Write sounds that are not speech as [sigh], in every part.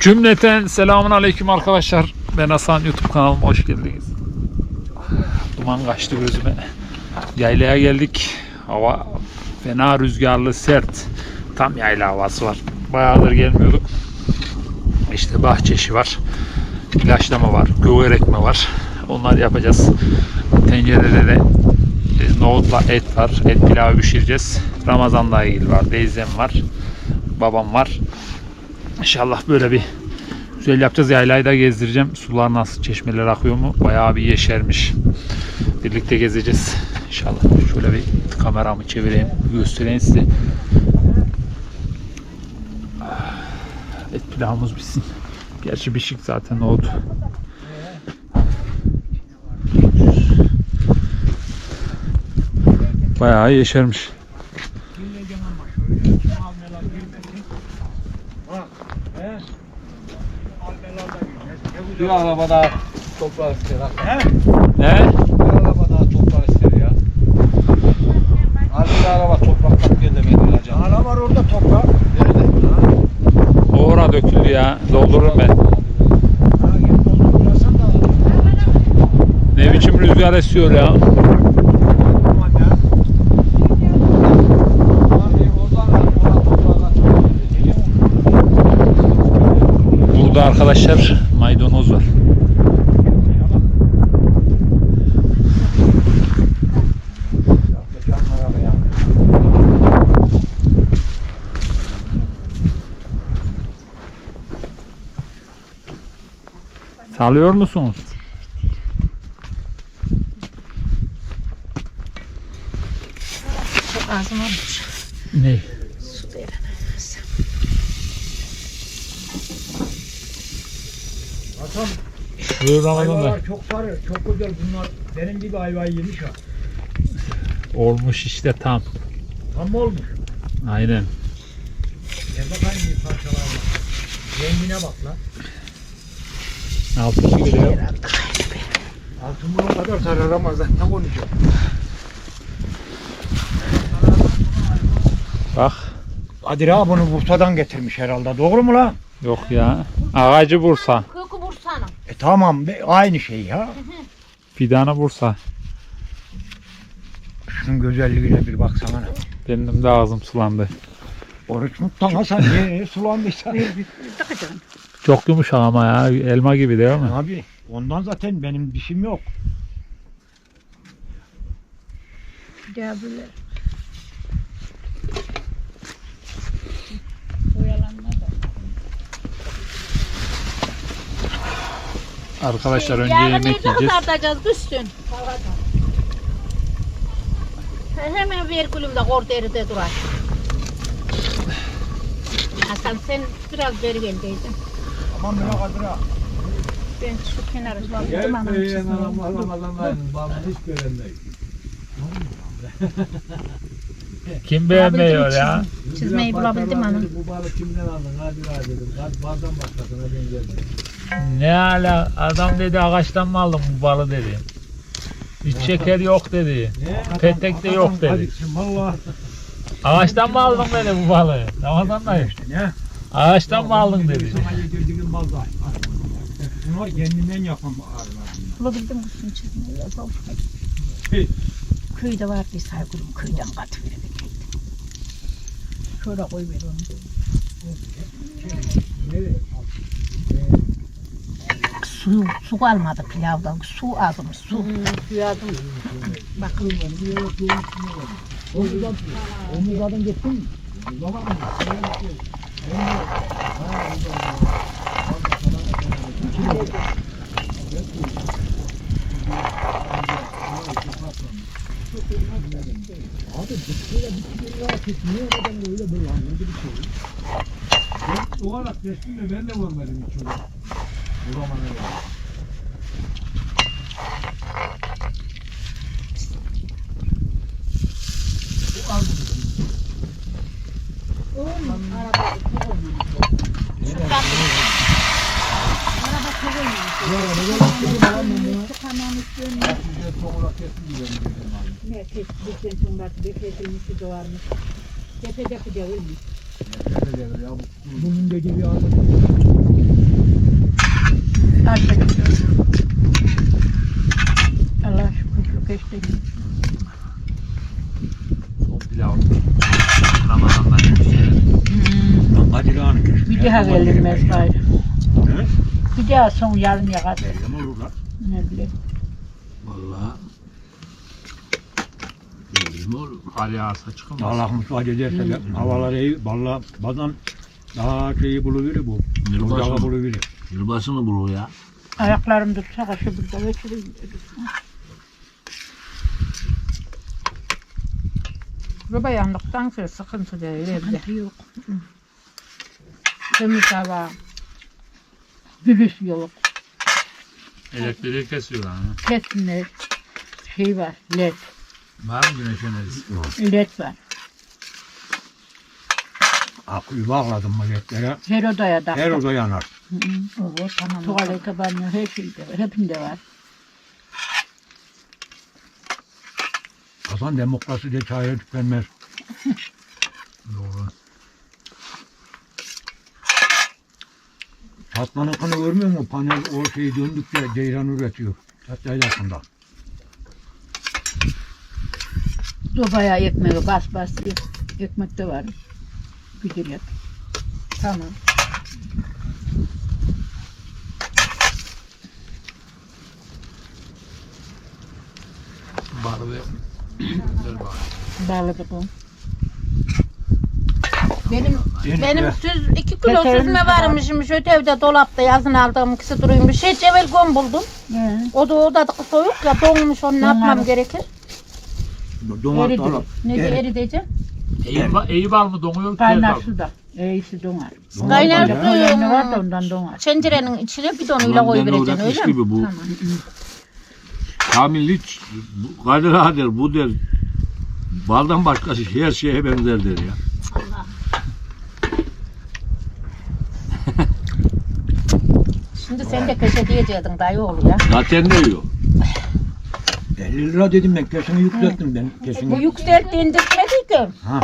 Cümleten selamun aleyküm arkadaşlar. Ben Hasan YouTube kanalıma hoş geldiniz. Duman kaçtı gözüme. Yaylaya geldik. Hava fena rüzgarlı, sert. Tam yayla havası var. Bayağıdır gelmiyorduk. İşte bahçeşi var. İlaçlama var. Göğer ekme var. Onları yapacağız. Tencerede de e, nohutla et var. Et pilavı pişireceğiz. Ramazan'la ilgili var. Teyzem var. Babam var. İnşallah böyle bir güzel yapacağız. Yaylayı da gezdireceğim. Sular nasıl, çeşmeler akıyor mu? Bayağı bir yeşermiş. Birlikte gezeceğiz. İnşallah. Şöyle bir kameramı çevireyim, göstereyim size. Et pilavımız bitsin. Gerçi pişik zaten oldu. Bayağı yeşermiş. Bir araba daha toprağı ister ha. Ne? Bir araba daha toprağı ister ya. Hadi bir araba toprak takviye de ben vereceğim. Hala var orada toprak. Nerede? Oğra döküldü ya. Doldururum ben. Gel Ne biçim rüzgar esiyor ya. aman ya. Hadi oradan al, oradan toprağı atıyor. Burada arkadaşlar maydanoz var. Yapacağım arabaya. Salıyor musunuz? Çok ağzım olmuş. Ne? Su verin. Hasan Buyur Ramazan'da. ayvalar çok sarı, çok güzel bunlar. Benim gibi ayvayı yemiş ha. Olmuş işte tam. Tam olmuş? Aynen. Gel bakayım bir parçalarına. Rengine bak lan. Altı gibi diyor. Altın buna kadar sarı Ramazan. Ne konuşuyor? Bak. Kadir abi bunu Bursa'dan getirmiş herhalde. Doğru mu lan? Yok ya. Ağacı Bursa. Kökü Bursa'nın. E tamam aynı şey ya. Fidanı Bursa. Şunun güzelliğine bir baksana. Benim de ağzım sulandı. Oruç tutan Hasan niye sulandıysa. Takacağım. Çok yumuşak ama ya. Elma gibi değil mi? Abi ondan zaten benim dişim yok. Ya böyle. Oyalanma da. Arkadaşlar önce Yarın yemek evde yiyeceğiz. kızartacağız üstün. Hemen ver kulümde kor deride durar. Hasan sen biraz beri geldeydin. Aman Kadir abi. Ben şu kenara Gel dumanım be çizmeyeyim. Ramazan Ramazan'dan babam hiç göremeyiz. [laughs] Kim beğenmiyor ya? Çizmeyi bulabildim ama. Bu balık kimden aldın? Hadi hadi dedim. Hadi bardan başlasın hadi gelme. Ne ala adam dedi ağaçtan mı aldın bu balı dedi. Hiç şeker yok dedi. Petek de yok dedi. Valla. Ağaçtan mı aldın dedi bu balığı? Ramazan dayı. Ne? Ağaçtan mı aldın dedi. Sana yedirdiğim balda. Bunlar kendinden yapan ağırlar. Bulabildim kızım çizmeyi. ya, zor. Köyde var bir saygılım köyden katı verelim. Şöyle koy ver onu. Su, su kalmadı pilavdan. Su azmış su. Su azmış. Bakın. Omuzlardan gittin mi? O kadar kestim de ben de görmedim hiç onu. Bu zamana kadar. Size çok olarak kestim diyorum. Ne kesin sonra bekletilmişi doğarmış. Tepe tepe de ölmüş. Ne kadar ya bu Bunun dediği bir ağırlık. Aşağı gidiyor. Allah şükür şu. O pilav. Ramazan'dan Kadir Ağa'nın keşke. Bir daha gelinmez gayrı. Bir daha son yarın yakar. Belli mi olur lan? Ne bileyim. Vallahi. Yağarsa çıkılmaz. Allah müsaade ederse de havalar iyi. Valla bazen daha şeyi buluverir bu. Yılbaşı Ocağı mı? buluverir. Yılbaşını bulur ya. Ayaklarım tutsa kaşı burada geçireyim. Baba yandıktan sonra sıkıntı değil evde. Yok. Temiz hava. Virüs yok. Elektriği kesiyorlar. Ha. Kesme şey var. Led. Var mı güneş enerjisi? Led var. Akıyı bağladım milletlere. Her odaya da. Her oda yanar. Oo, tamam. Tuvalete banyo her şeyde var. Hepinde var. Kazan demokrasi de çaya tükenmez. [laughs] Doğru. Fatma'nın kanı görmüyor musun? Panel o şeyi döndükçe ceyran üretiyor. Hatta yakında. Sobaya ekmeği bas bas. Ekmek de var. Güzel yap. Tamam. Ve güzel bar. Bağladık onu. Benim Enişte. benim süz iki kilo Keserim süzme varmışmış öte evde dolapta yazın aldığım ikisi duruyormuş. Hiç evvel gom buldum. He. O da odada soğuk ya donmuş onu ne yapmam gerekir? Domat Eridi. alıp. Ne de Evet. erideceğim? Eyüp, Eyüp al mı donuyor? Kaynar al. suda. İyisi donar. Kaynar ya. suyun Ne var da ondan donar. çencerenin içine bidonuyla Ulan ben koyuvereceksin öğretmiş öyle mi? gibi bu. Tamam. Kamil hiç bu- Kadir Ağa der bu der. Baldan başka şey, her şeye benzer der ya. Şimdi sen de köşe diyecektin dayı oğlu ya. Zaten ne yiyor? 50 lira dedim ben kesini yükselttim ben Bu kesini. yükselttiğin düşmedi ki. Ha.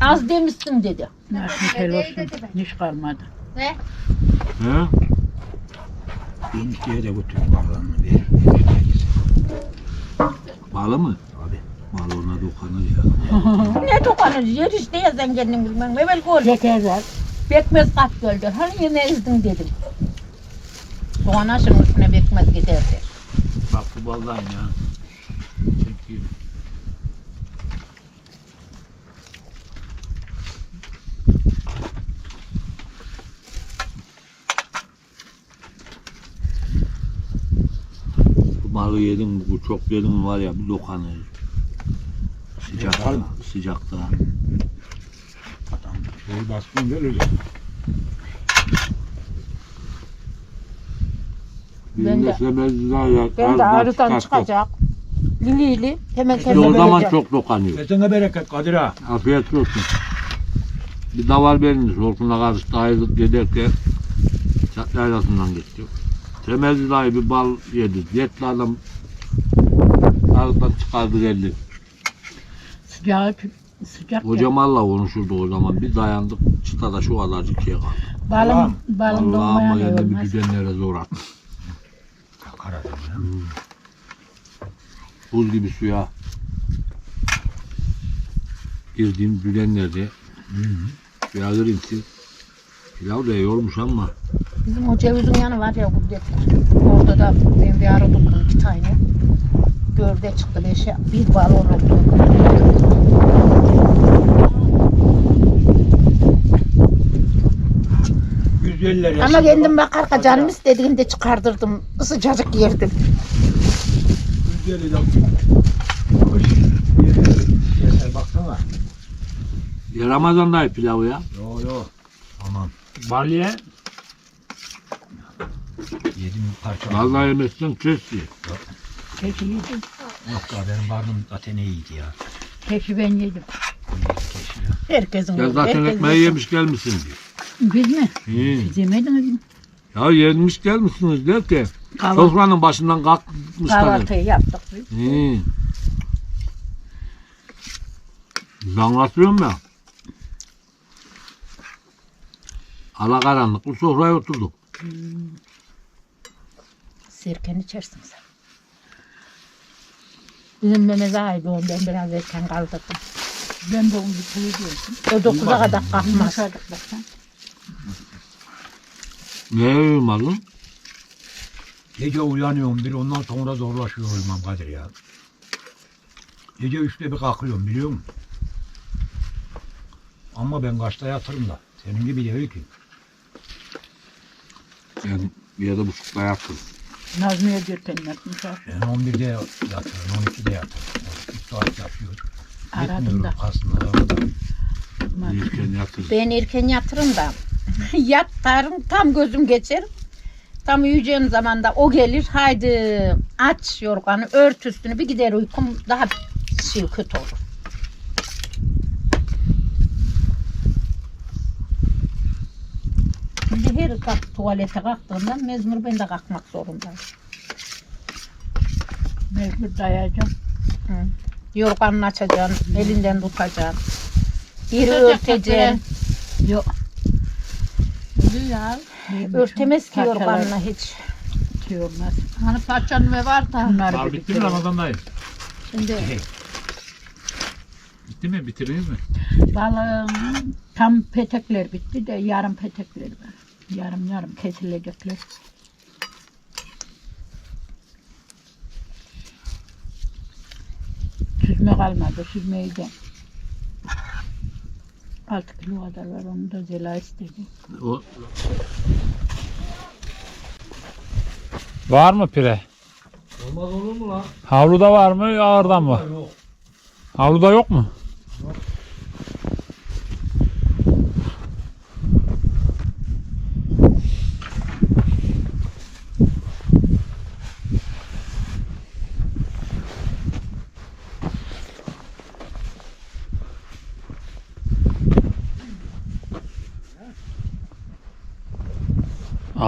Az demişsin dedi. Nasıl tel olsun. Hiç kalmadı. Ne? He? Enişteye de götür bağlarını ver. Balı mı? Abi. Balı ona dokanır ya. [laughs] Ne dokanır yer işte ya sen kendin bilmem. Evvel gol. Yeterler. Bekmez kat gördü. Hani yemezdin dedim. Soğan aşının üstüne bekmez giderdi. Bak bu baldan ya. Çekeyim. Bu balı yedim, bu çok yedim var ya bir dokanır. Sıcakta, sıcakta. Adam şey baskın verir. Ben de- Ben de ağrıdan çıkacak. Lili hemen İşte o kendime zaman vereceğim. çok dokanıyor. Kesene bereket Kadir Ağa. Afiyet olsun. Bir davar benim Orkun'la karıştı ayrılıp giderken Çat yaylasından gitti. Temel dayı bir bal yedi. Yetli adam arıdan çıkardı geldi. Sıcağı sıcak. Hocamalla konuşurdu o zaman. Bir dayandık çıtada şu kadarcık şey kaldı. Balım, balım Allah'ıma donmayan geldi bir olmaz. düzenlere zor attı. Karadım ya. Buz gibi suya girdiğim düzenlerde suya girinti. Pilav da iyi olmuş ama Bizim o cevizin yanı var ya gurbetlik. Orada da ben bir ara tuttum iki tane. Gövde çıktı beşe. Bir bal olurdu. Güzeller ya. Ama kendim bakarka canım istediğinde çıkardırdım. Sıcacık yerdim. Güzeli de. Hoş. Yeter baksana. ya Ramazan dayı pilavı ya. Yo yo. Aman. Balye Yedim parça. Vallahi yemezsen kes ye. Keşi yedim. Yok ya benim karnım zaten iyiydi ya. Keşi ben yedim. Ya. Herkesin oldu, zaten herkes ekmeği yemiş gelmişsin diyor. Biz mi? Hı. Siz yemediniz mi? Ya yemiş gelmişsiniz derken Kahvaltı, sofranın başından kalkmışlar. kahvaltıyı yaptık biz. Hı. Ben anlatıyorum ya. Ala karanlık bu sofraya oturduk. Sirken içersin sen. Bizim Mehmet abi onu ben biraz erken kaldırdım. Ben de onu bitiriyorum. O 9'a kadar kalkmaz. Bak sen. Neye uyumadın? Gece uyanıyorum bir ondan sonra zorlaşıyor uyumam Kadir ya. Gece üçte bir kalkıyorum biliyor musun? Ama ben kaçta yatırım da. Senin gibi değil ki. Sen bir yerde buçukta yattın. Nazmiye dörtten yatmış ha. Ben 11'de yatırım, 12'de yatırım. 3 saat yatıyor. Aradım Gitmiyorum da. aslında orada. Uyurken yattın. Ben erken yatırım da [laughs] yatarım tam gözüm geçer. Tam uyuyacağım zaman da o gelir. Haydi aç yorganı ört üstünü bir gider uykum daha şey kötü olur. Şimdi her kalk, tuvalete kalktığında mecbur ben de kalkmak zorundayım. Mecbur dayayacağım. Yorganını açacaksın, elinden tutacaksın. Yeri örteceksin. Yok. Ya. Örtemez ki Parçalar yorganına hiç. Olmaz. Hani parçanın ve var da. Bunları Var bir bitti mi bitirelim. Ramazan dayı? Şimdi Bitti mi? Bitirdiniz mi? Balığın tam petekler bitti de yarım petekler var. Yarım yarım kesilecekler. Süzme kalmadı. Süzmeyi de 6 kilo kadar var. Onu da Zela istedi. O Var mı pire? Olmaz olur mu lan? Havluda var mı? Ağırdan mı? Yok. Havluda yok mu?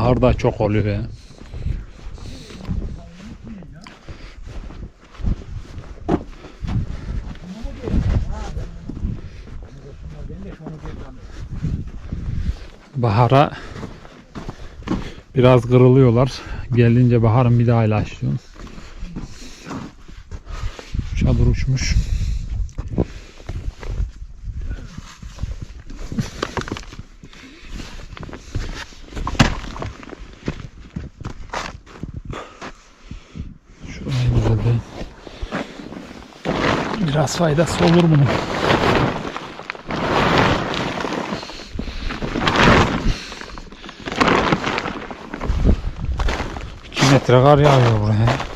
Ahırda çok oluyor ya. Bahara biraz kırılıyorlar. Gelince baharın bir daha ilaçlıyor. Çadır uçmuş. Şurayı güzel Biraz faydası olur bunun. 2 metre kar yağıyor buraya.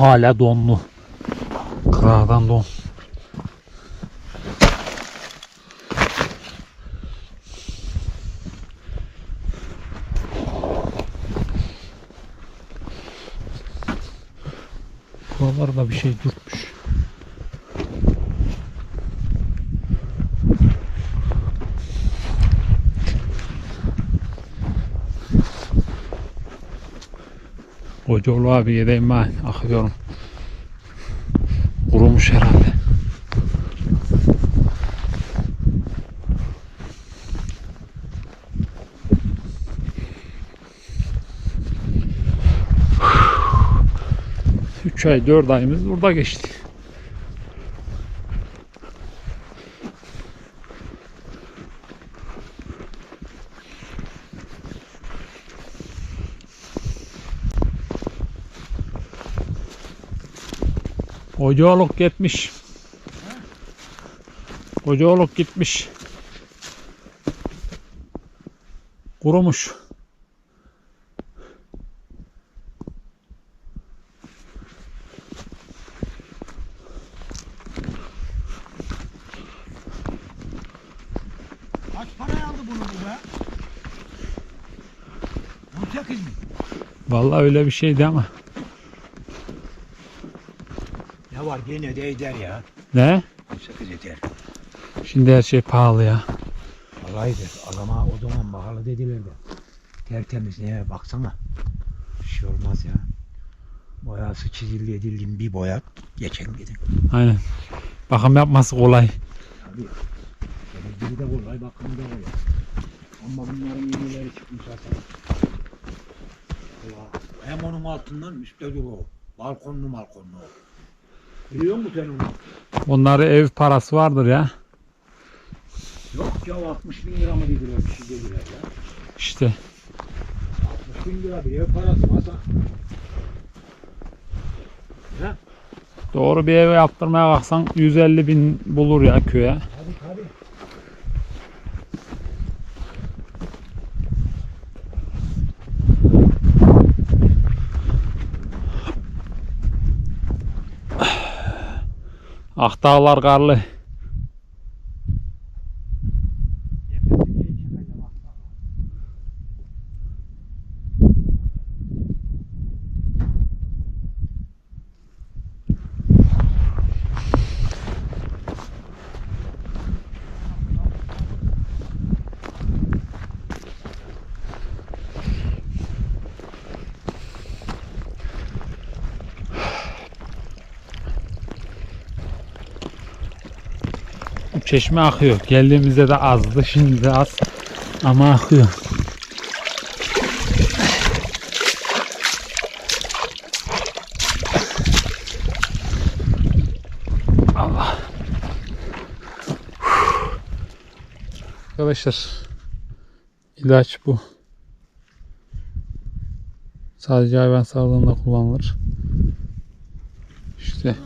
Hala donlu. Kırağdan don. Buralarda bir şey dürtmüş. Kocaoğlu abiye de ben akıyorum. Kurumuş herhalde. Üç ay dört ayımız burada geçti. Kocaoluk gitmiş. Kocaoluk gitmiş. Kurumuş. Kaç para aldı bunu bu be? 18 mi? Vallahi öyle bir şeydi ama. Ne var gene de eder ya. Ne? 18 eder. Şimdi her şey pahalı ya. Alaydı. Adama o zaman pahalı dediler de. Tertemiz neye baksana. Bir şey olmaz ya. Boyası çizildi edildi bir boya geçen gidin. Aynen. Bakım yapması kolay. Tabii. Temizliği de kolay bakımı da kolay. Ama bunların yenileri çıkmış zaten. Allah. Hem onun altından üstte dur o. Balkonlu balkonlu. Biliyor musun sen onu? Onları ev parası vardır ya. Yok ya 60 bin lira mı dediler bir şey dediler ya. İşte 60 bin lira bir ev parası masa. doğru bir ev yaptırmaya kalksan 150 bin bulur ya köye. Aktağlar karlı. Çeşme akıyor. Geldiğimizde de azdı. Şimdi de az. Ama akıyor. Allah. Arkadaşlar ilaç bu. Sadece hayvan sağlığında kullanılır. İşte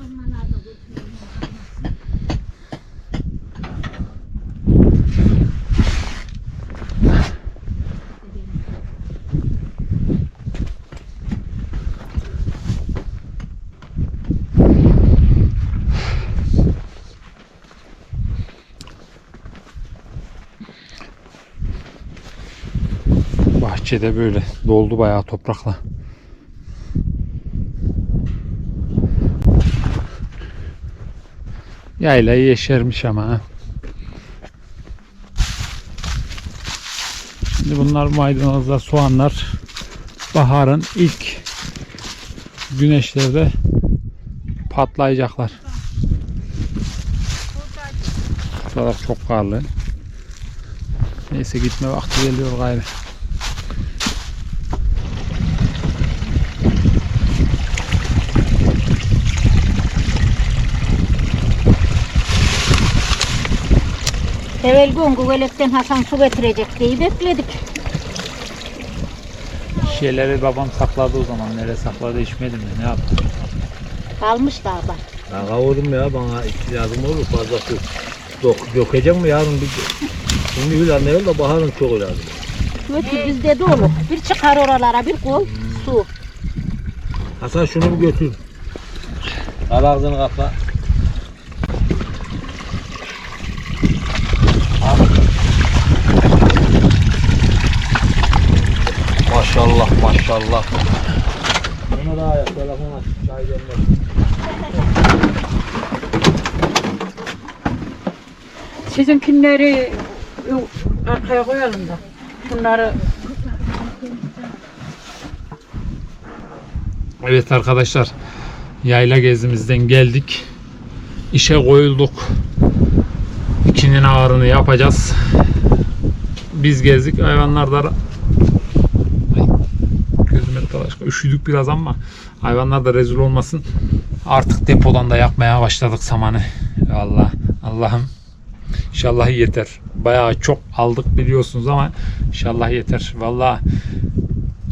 bahçede böyle doldu bayağı toprakla. Yaylayı yeşermiş ama ha. Şimdi bunlar maydanozlar, soğanlar baharın ilk güneşlerde patlayacaklar. Buralar çok karlı. Neyse gitme vakti geliyor gayrı. Evvel gün Güvelek'ten Hasan su getirecek diye bekledik. Şeyleri babam sakladı o zaman. Nereye sakladı içmedim mi? Ne yaptı? Kalmış da bak. Ya kavurum ya bana iki lazım olur fazla su. Dok, dökeceğim mi yarın bir Şimdi bir anlayalım da baharın çok lazım. Götür bizde de olur. Bir çıkar oralara bir koy su. Hasan şunu bir götür. Al ağzını kapa. Maşallah maşallah. Bana da ayak telefon aç. Çay gönder. Sizinkileri arkaya koyalım da. Bunları Evet arkadaşlar. Yayla gezimizden geldik. İşe koyulduk. İkinin ağrını yapacağız. Biz gezdik. Hayvanlar da Arkadaşlar. Üşüdük biraz ama hayvanlar da rezil olmasın. Artık depodan da yakmaya başladık samanı. Vallahi Allah'ım İnşallah yeter. Bayağı çok aldık biliyorsunuz ama inşallah yeter. Vallahi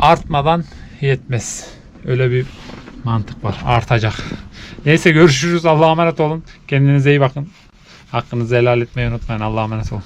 artmadan yetmez. Öyle bir mantık var. Artacak. Neyse görüşürüz. Allah'a emanet olun. Kendinize iyi bakın. Hakkınızı helal etmeyi unutmayın. Allah'a emanet olun.